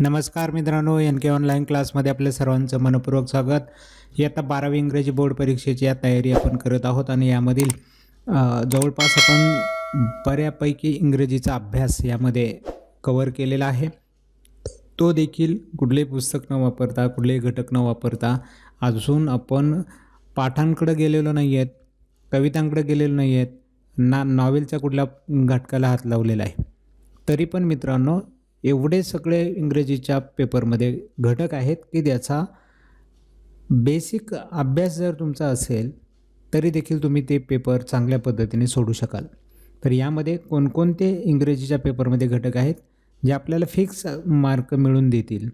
नमस्कार मित्रांनो एन के ऑनलाईन क्लासमध्ये आपल्या सर्वांचं मनपूर्वक स्वागत. इयत्ता बारावी इंग्रजी बोर्ड परीक्षेची या तयारी आपण करत आहोत आणि यामधील जवळपास आपण बऱ्यापैकी इंग्रजीचा अभ्यास यामध्ये कवर केलेला आहे. तो देखील कुठलेही पुस्तक न वापरता कुठलेही घटक न वापरता अजून आपण पाठांकडे गेलेलो नाही आहेत कवितांकडे गेलेलो नाही आहेत ना नॉवेलच्या कुठल्या घटकाला हात लावलेला आहे. तरी पण मित्रांनो एवढे सगळे इंग्रजीच्या पेपरमध्ये घटक आहेत की त्याचा बेसिक अभ्यास जर तुमचा असेल तरी देखील तुम्ही ते पेपर चांगल्या पद्धतीने सोडू शकाल. तर यामध्ये कोणकोणते इंग्रजीच्या पेपरमध्ये घटक आहेत जे आपल्याला फिक्स मार्क मिळून देतील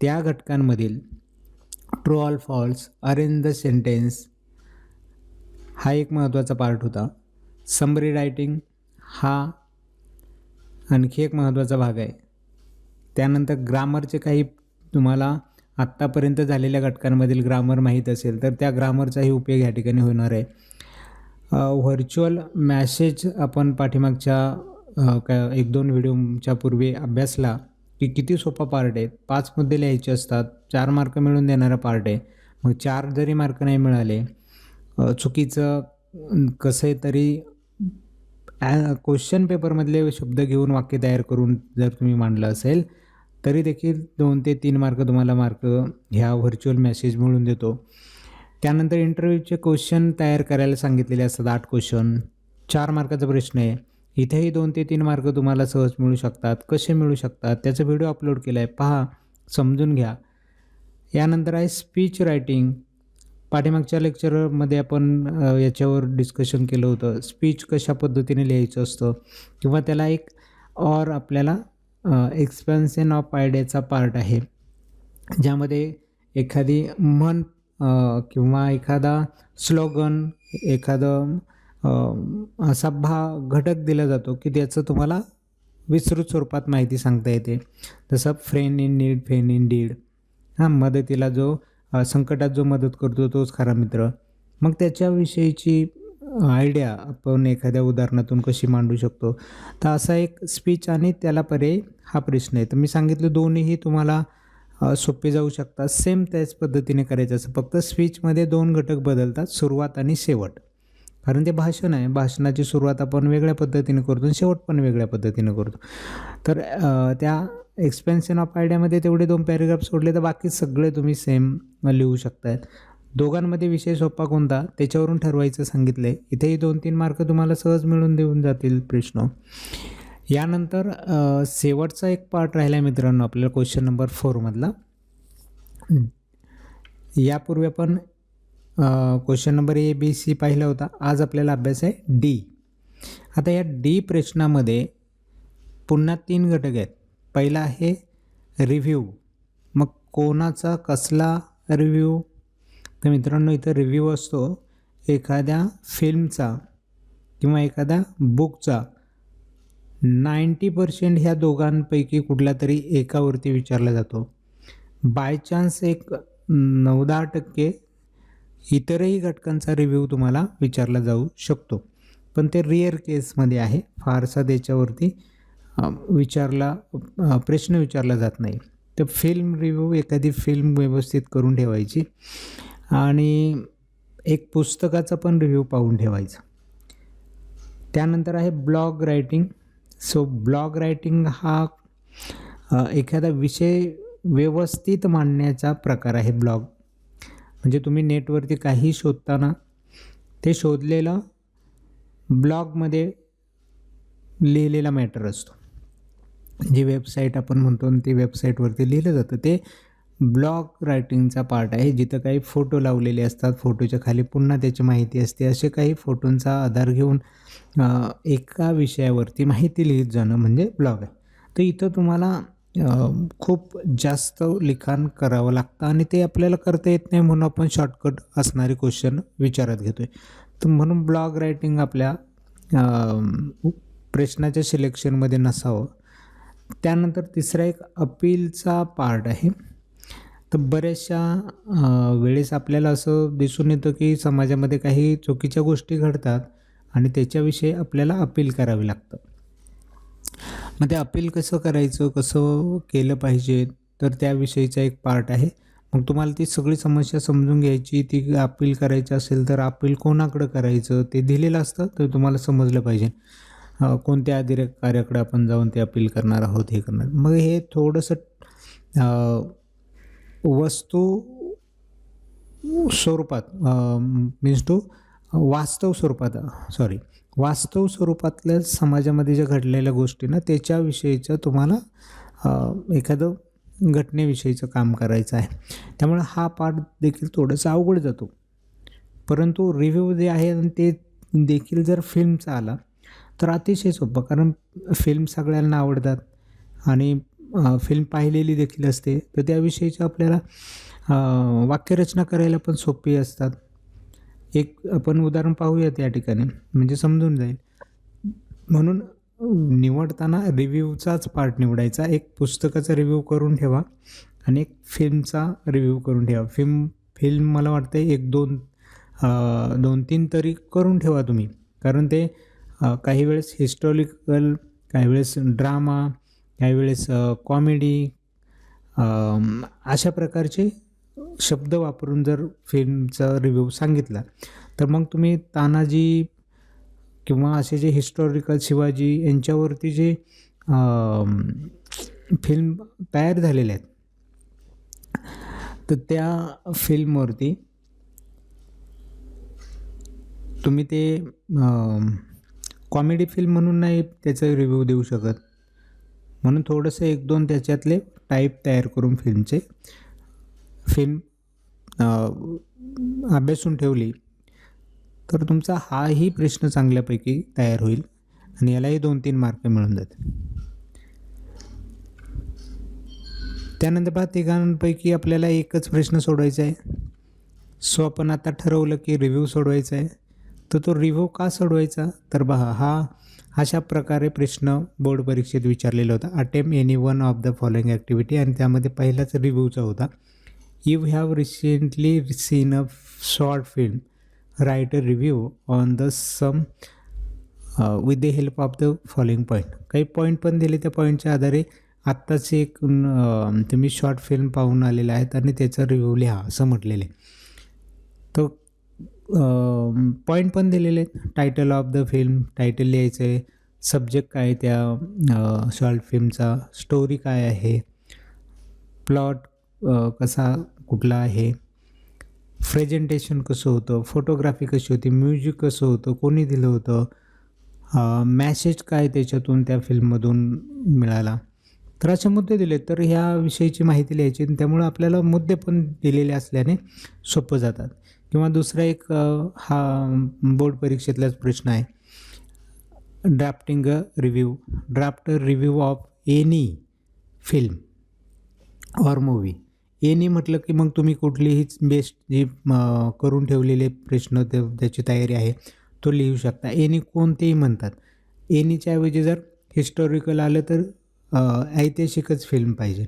त्या घटकांमधील true or false arrange the sentence हा एक महत्त्वाचा पार्ट होता. समरी रायटिंग हा आणखी एक महत्त्वाचा भाग आहे. त्यानंतर ग्रामरचे काही तुम्हाला आत्तापर्यंत झालेल्या घटकांमधील ग्रामर माहीत असेल तर त्या ग्रामरचाही उपयोग या ठिकाणी होणार आहे. व्हर्च्युअल मॅसेज आपण पाठीमागच्या का एक दोन व्हिडिओच्या पूर्वी अभ्यासला की किती सोपा पार्ट आहे. पाच मुद्दे लिहायचे असतात चार मार्क मिळून देणारा पार्ट आहे. मग चार जरी मार्क नाही मिळाले चुकीचं कसे कसं ॲ क्वेश्चन पेपरमधले शब्द घेऊन वाक्य तयार करून जर तुम्ही मांडलं असेल तरी देखील दोन ते तीन मार्क तुम्हाला मार्क ह्या व्हर्च्युअल मेसेज मिळून देतो. त्यानंतर इंटरव्ह्यूचे क्वेश्चन तयार करायला सांगितलेले असतात आठ क्वेश्चन चार मार्काचा प्रश्न आहे. इथेही दोन ते तीन मार्क तुम्हाला सहज मिळू शकतात. कसे मिळू शकतात? त्याचा व्हिडिओ अपलोड केला आहे पहा समजून घ्या. यानंतर आहे स्पीच रायटिंग पाठीमागच्या लेक्चरमध्ये आपण याच्यावर डिस्कशन केलं होतं. स्पीच कशा पद्धतीने लिहायचं असतं? किंवा त्याला एक और आपल्याला एक्सपेन्शन ऑफ आयडियाचा पार्ट आहे. ज्यामध्ये एखादी म्हण किंवा एखादा स्लोगन एखादं असा भा घटक दिला जातो की त्याचं तुम्हाला विस्तृत स्वरूपात माहिती सांगता येते. जसं friend in need friend in deed हां मदतीला जो संकटात जो मदत करतो तोच खरा मित्र. मग त्याच्याविषयीची आयडिया आपण एखाद्या उदाहरणातून कशी मांडू शकतो? तर असा एक स्पीच आणि त्याला पर्याय हा प्रश्न आहे. तर मी सांगितलं दोन्हीही तुम्हाला सोपे जाऊ शकतात. सेम त्याच पद्धतीने करायचं असं. फक्त स्पीचमध्ये दोन घटक बदलतात सुरुवात आणि शेवट. कारण ते भाषण आहे. भाषणाची सुरुवात आपण वेगळ्या पद्धतीने करतो आणि शेवट पण वेगळ्या पद्धतीने करतो. तर त्या एक्सपेन्शन ऑफ आयडियामध्ये तेवढे दोन पॅरेग्राफ सोडले तर बाकी सगळे तुम्ही सेम लिहू शकतायत दोघांमध्ये विषय सोपा कोणता? त्याच्यावरून ठरवायचं सांगितलं आहे इथेही दोन तीन मार्क तुम्हाला सहज मिळून देऊन जातील प्रश्न. यानंतर शेवटचा एक पार्ट राहिला आहे मित्रांनो आपल्याला क्वेश्चन नंबर फोरमधला यापूर्वी आपण question number A B C पाहिला होता. आज आपल्याला अभ्यास आहे डी आता या डी प्रश्नामध्ये पुन्हा तीन घटक आहेत. पहिला आहे रिव्ह्यू मग कोणाचा कसला रिव्ह्यू तर मित्रांनो इथं रिव्ह्यू असतो एखाद्या फिल्मचा किंवा एखाद्या बुकचा नाईंटी पर्सेंट ह्या दोघांपैकी कुठल्या तरी एकावरती विचारला जातो. बाय चान्स एक नऊ दहा टक्के इतरही घटकांचा रिव्ह्यू तुम्हाला विचारला जाऊ शकतो. पण ते रिअर केसमध्ये आहे फारसा त्याच्यावरती विचारला प्रश्न विचारला जात नाही. तर फिल्म रिव्ह्यू एखादी फिल्म व्यवस्थित करून ठेवायची आणि एक पुस्तकाचा पण रिव्ह्यू पाहून ठेवायचा. त्यानंतर आहे blog writing so blog writing हा एखादा विषय व्यवस्थित मांडण्याचा प्रकार आहे ब्लॉग म्हणजे तुम्ही नेटवरती काही शोधताना ते शोधलेलं ब्लॉगमध्ये लिहिलेला मॅटर असतो. जी वेबसाईट आपण म्हणतो आणि ती वेबसाईटवरती लिहिलं जातं ते ब्लॉग रायटिंगचा पार्ट आहे. जिथं काही फोटो लावलेले असतात फोटोच्या खाली पुन्हा त्याची माहिती असते. असे काही फोटोंचा आधार घेऊन एका विषयावरती माहिती लिहित जाणं म्हणजे ब्लॉग आहे. तर इथं तुम्हाला खूप जास्त लिखाण करावं लागतं आणि ते आपल्याला करता येत नाही म्हणून आपण शॉर्टकट असणारे क्वेश्चन विचारात घेतो आहे तर म्हणून ब्लॉग रायटिंग आपल्या प्रश्नाच्या सिलेक्शनमध्ये नसावं. त्यानंतर तिसरा एक अपीलचा पार्ट आहे. तर बऱ्याचशा वेळेस आपल्याला असं दिसून येतं की समाजामध्ये काही चुकीच्या गोष्टी घडतात आणि त्याच्याविषयी आपल्याला अपील करावी लागतं. मग ते अपील कसं करायचं कसं केलं पाहिजे तर त्याविषयीचा एक पार्ट आहे. मग तुम्हाला ती सगळी समस्या समजून घ्यायची ती अपील करायची असेल तर अपील कोणाकडं करायचं ते दिलेलं असतं तर तुम्हाला समजलं पाहिजे. कोणत्या अधिकाऱ्याकडे आपण जाऊन ते अपील करणार आहोत हे करणार. मग हे थोडंसं वस्तू स्वरूपात मीन्स टू वास्तव स्वरूपात सॉरी वास्तव स्वरूपातल्या समाजामध्ये ज्या घडलेल्या गोष्टी ना त्याच्याविषयीचं तुम्हाला एखादं घटनेविषयीचं काम करायचं आहे. त्यामुळे हा पाठ देखील थोडंसं अवघड जातो. परंतु रिव्ह्यू जे आहे आणि ते देखील जर फिल्मचा आला तर अतिशय सोपं कारण फिल्म सगळ्यांना आवडतात. आणि फिल्म पाहिलेली देखील असते. तर त्याविषयीची आपल्याला वाक्यरचना करायला पण सोपी असतात. एक आपण उदाहरण पाहूयात या ठिकाणी. म्हणजे समजून जाईल. म्हणून निवडताना रिव्ह्यूचाच पार्ट निवडायचा. एक पुस्तकाचा रिव्ह्यू करून ठेवा आणि एक फिल्मचा रिव्ह्यू करून ठेवा. फिल्म फिल्म मला वाटतं एक दोन दोन तीन तरी करून ठेवा तुम्ही. कारण ते काही वेळेस हिस्टॉरिकल काही वेळेस ड्रामा काही वेळेस कॉमेडी अशा प्रकारचे शब्द वापरून जर फिल्मचा रिव्ह्यू सांगितला तर मग तुम्ही तानाजी किंवा असे जे हिस्टॉरिकल शिवाजी यांच्यावरती जे फिल्म तयार झालेले आहेत तर त्या फिल्मवरती तुम्ही ते कॉमेडी फिल्म म्हणून नाही त्याचा रिव्ह्यू देऊ शकत. म्हणून थोडंसं एक दोन त्याच्यातले टाईप तयार करून फिल्मचे फिल्म अभ्यासून ठेवली. तर तुमचा हाही प्रश्न चांगल्यापैकी तयार होईल आणि यालाही दोन तीन मार्क मिळून जातील. त्यानंतर पहा तिघांपैकी आपल्याला एकच प्रश्न सोडवायचा आहे. सो आपण आता ठरवलं की रिव्ह्यू सोडवायचा आहे. तर तो रिव्ह्यू का सोडवायचा? तर पहा हा अशा प्रकारे प्रश्न बोर्ड परीक्षेत विचारलेला होता. Attempt any one of the following activity आणि त्यामध्ये पहिलाच रिव्ह्यूचा होता. You have recently seen a short film write a review on the same with the help of the following point काही पॉईंट पण दिले त्या पॉईंटच्या आधारे. आत्ताच एक तुम्ही शॉर्ट फिल्म पाहून आलेला आहेत आणि त्याचा रिव्ह्यू लिहा असं म्हटलेलं आहे. तो पॉईंट पण दिलेले आहेत. Title of the film title लिहायचं आहे सब्जेक्ट काय आहे त्या शॉर्ट फिल्मचा स्टोरी काय आहे? प्लॉट कसा कुठला आहे? प्रेझेंटेशन कसं होतं? फोटोग्राफी कशी होती? म्युझिक कसं होतं? कोणी दिलं होतं? मॅसेज काय त्याच्यातून त्या फिल्ममधून मिळाला? तर असे मुद्दे दिले. तर ह्या विषयीची माहिती लिहायची आणि त्यामुळं आपल्याला मुद्दे पण दिलेले असल्याने सोपं जातात. किंवा दुसरा एक हा बोर्ड परीक्षेतलाच प्रश्न आहे. Drafting a review draft review of any film or movie any म्हटलं की मग तुम्ही कुठलीही बेस्ट जी करून ठेवलेले प्रश्न ते त्याची तयारी आहे तो लिहू शकता. एनी कोणतेही म्हणतात. एनीच्या ऐवजी जर हिस्टॉरिकल आलं तर ऐतिहासिकच फिल्म पाहिजे.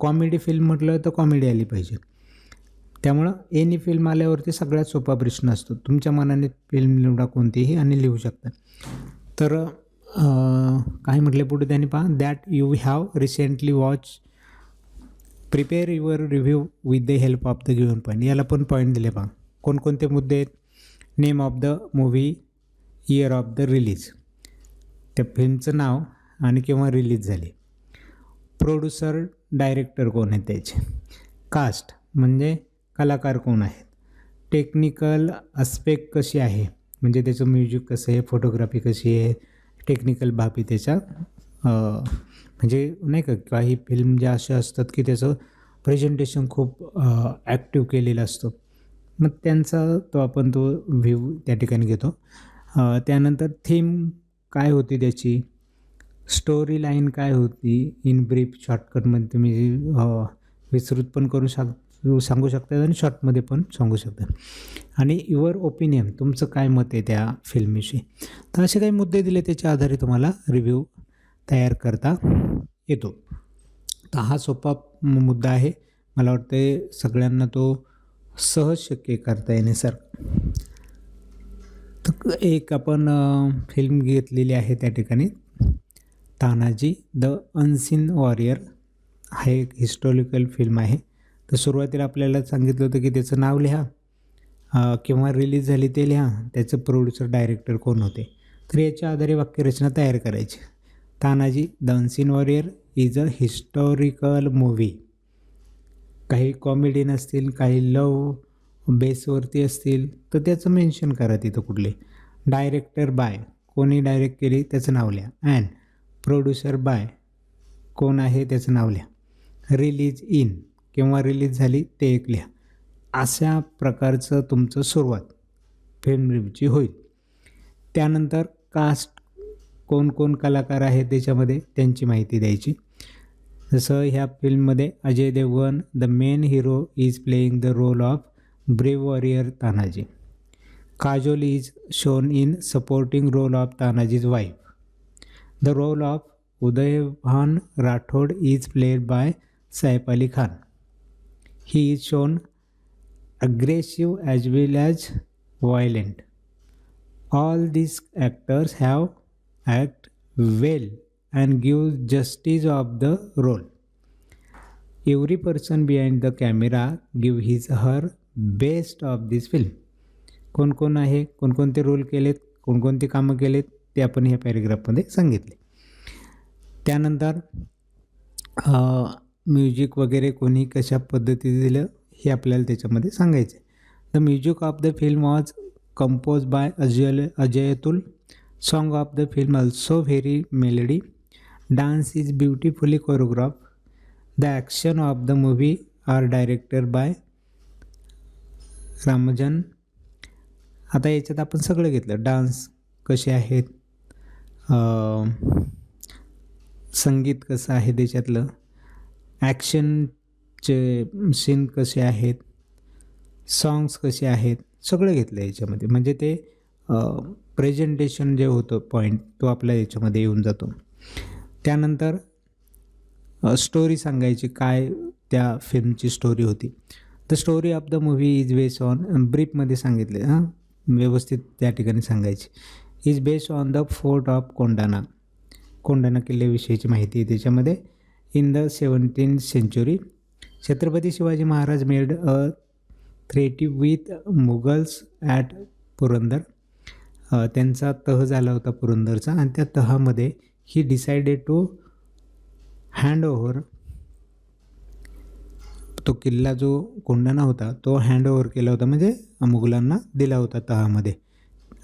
कॉमेडी फिल्म म्हटलं तर कॉमेडी आली पाहिजे. त्यामुळं एनी फिल्म आल्यावरती सगळ्यात सोपा प्रश्न असतो. तुमच्या मनाने फिल्म निवडा कोणतीही आणि लिहू शकता. तर काय म्हटले पुढे त्यांनी पहा. That you have recently watch prepare your review with the help of the given point याला पण पॉईंट दिले पहा. कोणकोणते मुद्दे आहेत? Name of the movie year of the release त्या फिल्मचं नाव आणि केव्हा रिलीज झाली? प्रोड्युसर डायरेक्टर कोण आहेत त्याचे? कास्ट म्हणजे कलाकार कोण आहेत? टेक्निकल अस्पेक्ट कशी आहे? म्हणजे त्याचं म्युझिक कसं आहे? फोटोग्राफी कशी आहे? टेक्निकल बाबी त्याच्या म्हणजे नाही का काही फिल्म ज्या अशा असतात की त्याचं प्रेझेंटेशन खूप ॲक्टिव्ह केलेलं असतं. मग त्यांचा तो आपण तो व्ह्यू त्या ठिकाणी घेतो. त्यानंतर थीम काय होती त्याची? स्टोरी लाईन काय होती? इन ब्रीफ शॉर्टकटमध्ये तुम्ही विस्तृत पण करू शक सांगू शकता आणि शॉर्टमध्ये पण सांगू शकता आणि युअर ओपिनियन तुमचं काय मत आहे त्या फिल्मविषयी? तर असे काही मुद्दे दिले त्याच्या आधारे तुम्हाला रिव्ह्यू तयार करता येतो. तर हा सोपा मुद्दा आहे. मला वाटते सगळ्यांना तो सहज शक्य करता येण्यासारखं. तर एक आपण फिल्म घेतलेली आहे त्या ठिकाणी. तानाजी द अनसिन वॉरियर हा एक हिस्टॉरिकल फिल्म आहे. तर सुरुवातीला आपल्याला सांगितलं होतं की त्याचं नाव लिहा. किंवा रिलीज झाली ते लिहा. त्याचं प्रोड्युसर डायरेक्टर कोण होते? तर याच्या आधारे वाक्यरचना तयार करायची. Tanaji the warrior is a historical movie काही कॉमेडी नसतील काही लव बेसवरती असतील तर त्याचं मेन्शन करा तिथं कुठले. Director by. कोणी डायरेक्ट केली त्याचं नाव लिहा. And producer by. कोण आहे त्याचं नाव लिहा. रिलीज इन केव्हा रिलीज झाली ते एक लिहा. अशा प्रकारचं तुमचं सुरुवात फिल्म रिव्ह्यूची होईल. त्यानंतर कास्ट कोण कोण कलाकार आहेत त्याच्यामध्ये त्यांची माहिती द्यायची. जसं ह्या फिल्ममध्ये Ajay Devgan the main hero is playing the role of brave warrior Tanaji. Kajol is shown in supporting role of Tanaji's wife the role of Udaybhan Rathod is played by Saif Ali Khan. He is shown aggressive as well as violent. All these actors have act well and give justice of the role. Every person behind the camera give his her best of this film. कोण कोण आहे कोणकोणते role केलेत कोणकोणती कामं केलेत ते आपण ह्या पॅरेग्राफमध्ये सांगितले त्यानंतर म्युझिक वगैरे कोणी कशा पद्धतीने दिलं हे आपल्याला त्याच्यामध्ये सांगायचं आहे the music of the film was compose by Ajay Ajay Atul song of the film also very melody dance is beautifully choreograph the action of the movie are director by Ramzan आता याच्यात आपण सगळं घेतलं. Dance कसे आहेत? संगीत कसं आहे त्याच्यातलं? ॲक्शनचे सीन कसे आहेत? सॉंग्स कसे आहेत? सगळं घेतलं याच्यामध्ये. म्हणजे ते प्रेझेंटेशन जे होतं पॉईंट तो आपल्या याच्यामध्ये येऊन जातो. त्यानंतर स्टोरी सांगायची काय त्या फिल्मची स्टोरी होती. The story of the movie is based on ब्रीफमध्ये सांगितले हां? व्यवस्थित त्या ठिकाणी सांगायची. Is based on the fort of Kondana Kondana किल्ल्याविषयीची माहिती आहे त्याच्यामध्ये. In the seventeen century Chhatrapati Shivaji Maharaj made a treaty with Mughals at Purandar त्यांचा तह झाला होता पुरंदरचा आणि त्या तहामध्ये he decided to hand over तो किल्ला जो कोंडाणा होता तो हँड ओव्हर केला होता. म्हणजे मुघलांना दिला होता तहामध्ये.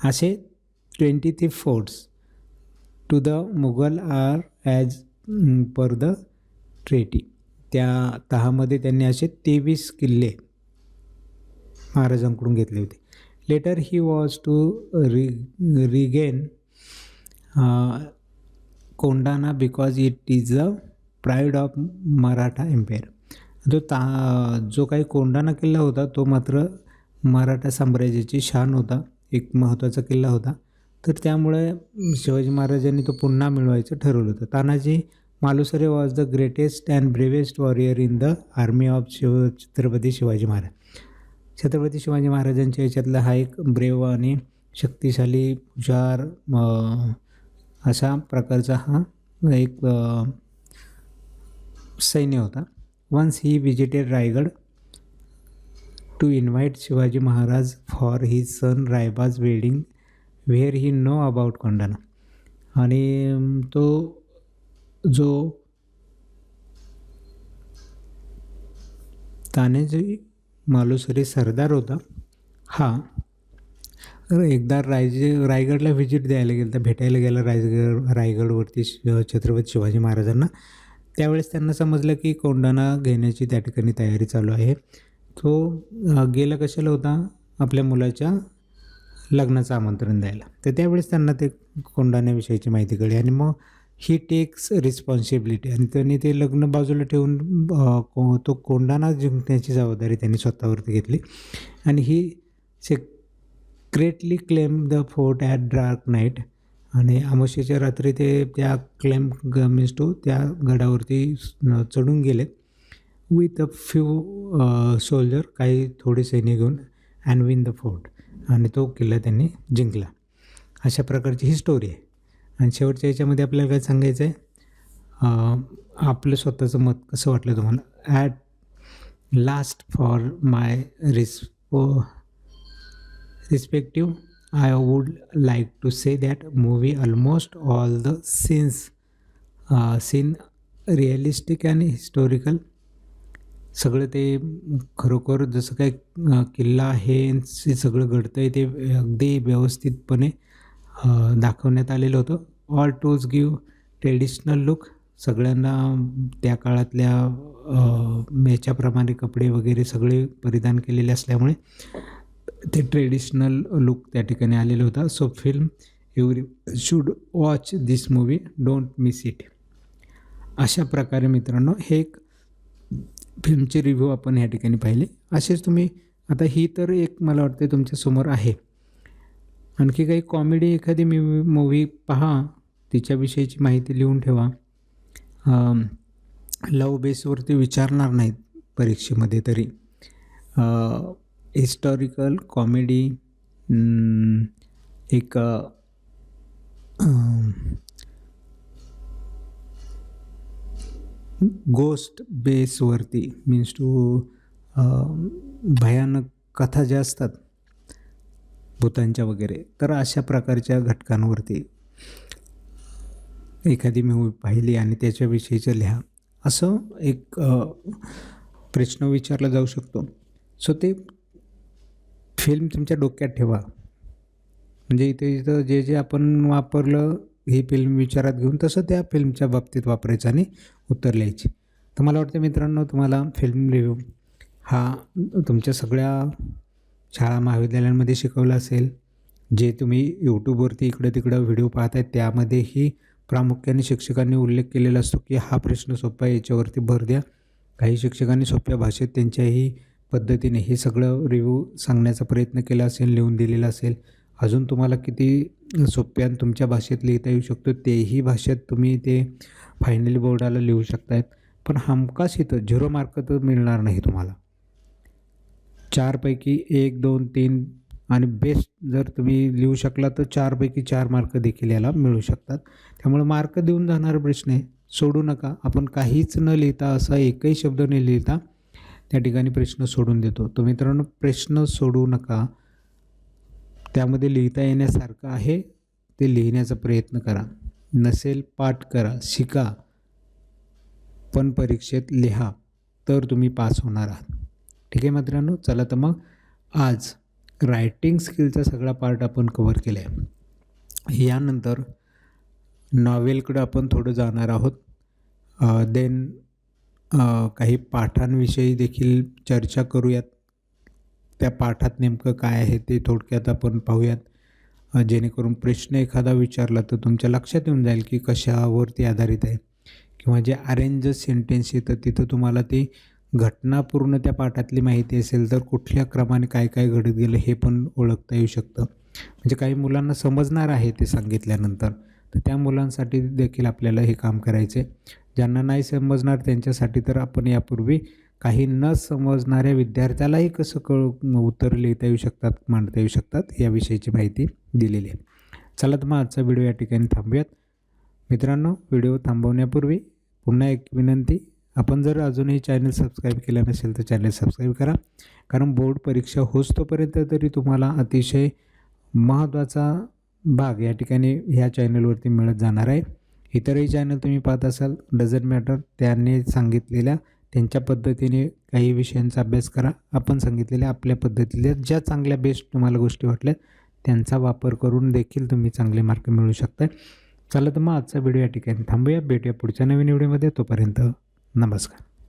असे twenty three forts to the Mughal are as per the treaty. त्या तहामध्ये त्यांनी असे तेवीस किल्ले महाराजांकडून घेतले होते. Later he was to re regain Kondana because it is a pride of Maratha empire जो ता जो काही कोंडाणा किल्ला होता तो मात्र मराठा साम्राज्याची शान होता एक महत्त्वाचा किल्ला होता. तर त्यामुळे शिवाजी महाराजांनी तो पुन्हा मिळवायचं ठरवलं होतं. Tanaji Malusare was the greatest and bravest warrior in the army of Shiv Chhatrapati Shivaji Maharaj Chhatrapati Shivaji महाराजांच्या याच्यातला हा एक ब्रेव आणि शक्तिशाली हुशार अशा प्रकारचा हा एक सैन्य होता. Once he visited Raigad to invite Shivaji Maharaj for his son Raibaj wedding where he know about Kondana आणि तो जो तानेजी मालुसरी सरदार होता हा एकदा रायजे रायगडला व्हिजिट द्यायला गेला तर भेटायला गेला रायगड रायगडवरती छत्रपती शिवाजी महाराजांना. त्यावेळेस त्यांना समजलं की कोंडाणा घेण्याची त्या ठिकाणी तयारी चालू आहे. तो गेला कशाला होता? आपल्या मुलाच्या लग्नाचं आमंत्रण द्यायला. तर त्यावेळेस त्यांना ते कोंडाण्याविषयीची माहिती कळली आणि मग ही टेक्स रिस्पॉन्सिबिलिटी आणि त्यांनी ते लग्न बाजूला ठेवून को- तो कोंडाणा जिंकण्याची जबाबदारी त्यांनी स्वतःवरती घेतली. आणि he secretly claim the fort at dark night आणि अमावस्येच्या रात्री ते त्या क्लेम मीन्स टू त्या गडावरती चढून गेलेत विथ अ फ्यू सोल्जर काही थोडे सैनिक घेऊन अँड विन द फोर्ट आणि तो किल्ला त्यांनी जिंकला. अशा प्रकारची ही स्टोरी आहे. आणि शेवटच्या याच्यामध्ये आपल्याला काय सांगायचं आहे आपलं स्वतःचं मत कसं वाटलं तुम्हाला? At last for my respo respective I would like to say that movie almost all the scenes scene realistic आणि हिस्टोरिकल सगळं ते खरोखर जसं काय किल्ला आहे सगळं घडतं आहे ते अगदी व्यवस्थितपणे दाखवण्यात आलेलं होतं. All twos give traditional look सगळ्यांना त्या काळातल्या मेच्याप्रमाणे याच्याप्रमाणे कपडे वगैरे सगळे परिधान केलेले असल्यामुळे ते ट्रेडिशनल लुक त्या ठिकाणी आलेलं होता. So film every should watch this movie don't miss it अशा प्रकारे मित्रांनो हे एक फिल्मचे रिव्ह्यू आपण या ठिकाणी पाहिले. असेच तुम्ही आता ही तर एक मला वाटते तुमच्यासमोर आहे. आणखी काही कॉमेडी एखादी मी मूवी पहा. तिच्याविषयीची माहिती लिहून ठेवा. लव बेसवरती विचारणार नाहीत परीक्षेमध्ये तरी. हिस्टॉरिकल कॉमेडी एक गोस्ट बेसवरती मीन्स टू भयानक कथा ज्या असतात भूतांच्या वगैरे तर अशा प्रकारच्या घटकांवरती एखादी मूवी पाहिली आणि त्याच्याविषयीचं लिहा. असं एक प्रश्न विचारला जाऊ शकतो. सो ते फिल्म तुमच्या डोक्यात ठेवा. म्हणजे इथे इथं जे जे आपण वापरलं ही फिल्म विचारात घेऊन तसं त्या फिल्मच्या बाबतीत वापरायचं आणि उत्तर लिहायची. तर मला वाटतं मित्रांनो तुम्हाला फिल्म रिव्ह्यू हा तुमच्या सगळ्या शाळा महाविद्यालयांमध्ये शिकवला असेल. जे तुम्ही यूट्यूबवरती इकडं तिकडं व्हिडिओ पाहताय त्यामध्येही प्रामुख्याने शिक्षकांनी उल्लेख केलेला असतो की हा प्रश्न सोपा आहे याच्यावरती भर द्या. काही शिक्षकांनी सोप्या भाषेत त्यांच्याही पद्धतीने हे सगळं रिव्ह्यू सांगण्याचा प्रयत्न केला असेल लिहून दिलेला असेल. अजून तुम्हाला किती सोप्या आणि तुमच्या भाषेत लिहिता येऊ शकतो तेही भाषेत तुम्ही ते फायनली बोर्डाला लिहू शकतायत. पण हमखास इथं झिरो मार्क तर मिळणार नाही तुम्हाला. चारपैकी एक दोन तीन आणि बेस्ट जर तुम्ही लिहू शकला तर चारपैकी चार मार्क देखील याला मिळू शकतात. त्यामुळे मार्क देऊन जाणारा प्रश्न आहे सोडू नका. आपण काहीच न लिहिता असा एकही शब्द न लिहिता त्या ठिकाणी प्रश्न सोडून देतो. तो मित्रांनो प्रश्न सोडू नका. त्यामध्ये लिहिता येण्यासारखं आहे ते लिहिण्याचा प्रयत्न करा. नसेल पाठ करा शिका पण परीक्षेत लिहा तर तुम्ही पास होणार आहात. ठीक आहे मित्रांनो चला तर मग आज रायटिंग स्किलचा सगळा पार्ट आपण कवर केला आहे यानंतर नॉवेलकडं आपण थोडं जाणार आहोत. देन काही पाठांविषयी देखील चर्चा करूयात. त्या पाठात नेमकं काय आहे ते थोडक्यात आपण पाहूयात. जेणेकरून प्रश्न एखादा विचारला तर तुमच्या लक्षात येऊन जाईल की कशावरती आधारित आहे. किंवा जे अरेंज सेंटेन्स येतं तिथं तुम्हाला ती घटना पूर्ण त्या पाठातली माहिती असेल तर कुठल्या क्रमाने काय काय घडत गेलं हे पण ओळखता येऊ शकतं. म्हणजे काही मुलांना समजणार आहे ते सांगितल्यानंतर. तर त्या मुलांसाठी देखील आपल्याला हे काम करायचे ज्यांना नाही समजणार त्यांच्यासाठी तर आपण यापूर्वी काही न समजणाऱ्या विद्यार्थ्यालाही कसं कळ उत्तर लिहिता येऊ शकतात मांडता येऊ शकतात याविषयीची माहिती दिलेली आहे. चला तर मग आजचा व्हिडिओ या ठिकाणी थांबूयात. मित्रांनो व्हिडिओ थांबवण्यापूर्वी पुन्हा एक विनंती. आपण जर अजूनही चॅनल सबस्क्राईब केलं नसेल तर चॅनल सबस्क्राईब करा. कारण बोर्ड परीक्षा होस्तोपर्यंत तरी तुम्हाला अतिशय महत्त्वाचा भाग या ठिकाणी ह्या चॅनलवरती मिळत जाणार आहे. इतरही चॅनल तुम्ही पाहत असाल डझन मॅटर त्यांनी सांगितलेल्या त्यांच्या पद्धतीने काही विषयांचा अभ्यास करा. आपण सांगितलेल्या आपल्या पद्धतीतल्या ज्या चांगल्या बेस्ट तुम्हाला गोष्टी वाटल्यात त्यांचा वापर करून देखील तुम्ही चांगले मार्क मिळू शकता चला तर मग आजचा व्हिडिओ या ठिकाणी थांबूया. भेटूया पुढच्या नवीन व्हिडिओमध्ये तोपर्यंत नमस्कार.